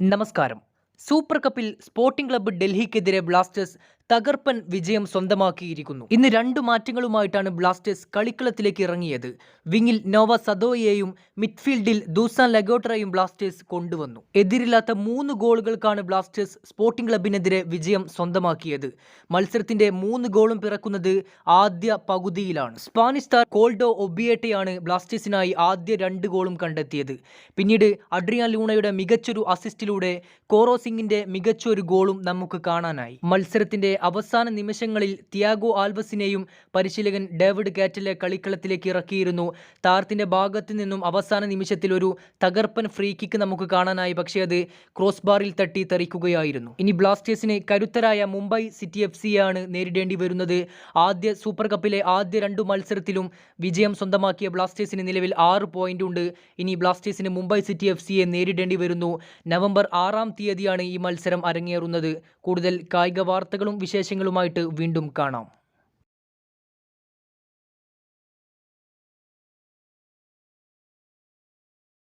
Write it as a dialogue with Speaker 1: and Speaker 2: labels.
Speaker 1: നമസ്കാരം. സൂപ്പർ കപ്പിൽ sporting club ഡൽഹിക്കെതിരെ Blasters തകർപ്പൻ വിജയം സ്വന്തമാക്കിയിരിക്കുന്നു. ഇന്ന് രണ്ടു മാറ്റങ്ങളുമായിട്ടാണ് ബ്ലാസ്റ്റേഴ്സ് കളിക്കളത്തിലേക്ക് ഇറങ്ങിയത്. വിങ്ങിൽ നോവ സദോയെയും മിഡ്ഫീൽഡിൽ ദൂസാൻ ലഗോട്ടറയും ബ്ലാസ്റ്റേഴ്സ് കൊണ്ടുവന്നു. എതിരില്ലാത്ത മൂന്ന് ഗോളുകൾക്കാണ് ബ്ലാസ്റ്റേഴ്സ് സ്പോർട്ടിംഗ് ക്ലബിനെതിരെ വിജയം സ്വന്തമാക്കിയത്. മത്സരത്തിന്റെ മൂന്ന് ഗോളും പിറക്കുന്നത് ആദ്യ പകുതിയിലാണ്. സ്പാനിഷ് താർ കോൾഡോ ഒബിയേട്ടയാണ് ബ്ലാസ്റ്റേഴ്സിനായി ആദ്യ രണ്ട് ഗോളും കണ്ടെത്തിയത്. പിന്നീട് അഡ്രിയാൻ ലൂണയുടെ മികച്ചൊരു അസിസ്റ്റിലൂടെ കോറോസിംഗിന്റെ മികച്ചൊരു ഗോളും നമുക്ക് കാണാനായി. മത്സരത്തിന്റെ അവസാന നിമിഷങ്ങളിൽ തിയാഗോ ആൽബസിനെയും പരിശീലകൻ ഡേവിഡ് കാറ്റലെ കളിക്കളത്തിലേക്ക് ഇറക്കിയിരുന്നു. താരത്തിന്റെ ഭാഗത്തു നിന്നും അവസാന നിമിഷത്തിൽ ഒരു തകർപ്പൻ ഫ്രീ കിക്ക് നമുക്ക് കാണാനായി. പക്ഷേ അത് ക്രോസ് ബാറിൽ തട്ടി തെറിക്കുകയായിരുന്നു. ഇനി ബ്ലാസ്റ്റേഴ്സിന് കരുത്തരായ മുംബൈ സിറ്റി എഫ് സിയാണ് നേരിടേണ്ടി വരുന്നത്. ആദ്യ സൂപ്പർ കപ്പിലെ ആദ്യ രണ്ടു മത്സരത്തിലും വിജയം സ്വന്തമാക്കിയ ബ്ലാസ്റ്റേഴ്സിന് നിലവിൽ ആറ് പോയിന്റ് ഉണ്ട്. ഇനി ബ്ലാസ്റ്റേഴ്സിന് മുംബൈ സിറ്റി എഫ് സിയെ നേരിടേണ്ടി വരുന്നു. നവംബർ ആറാം തീയതിയാണ് ഈ മത്സരം അരങ്ങേറുന്നത്. കൂടുതൽ കായിക വാർത്തകളും വിശേഷങ്ങളുമായിട്ട് വീണ്ടും കാണാം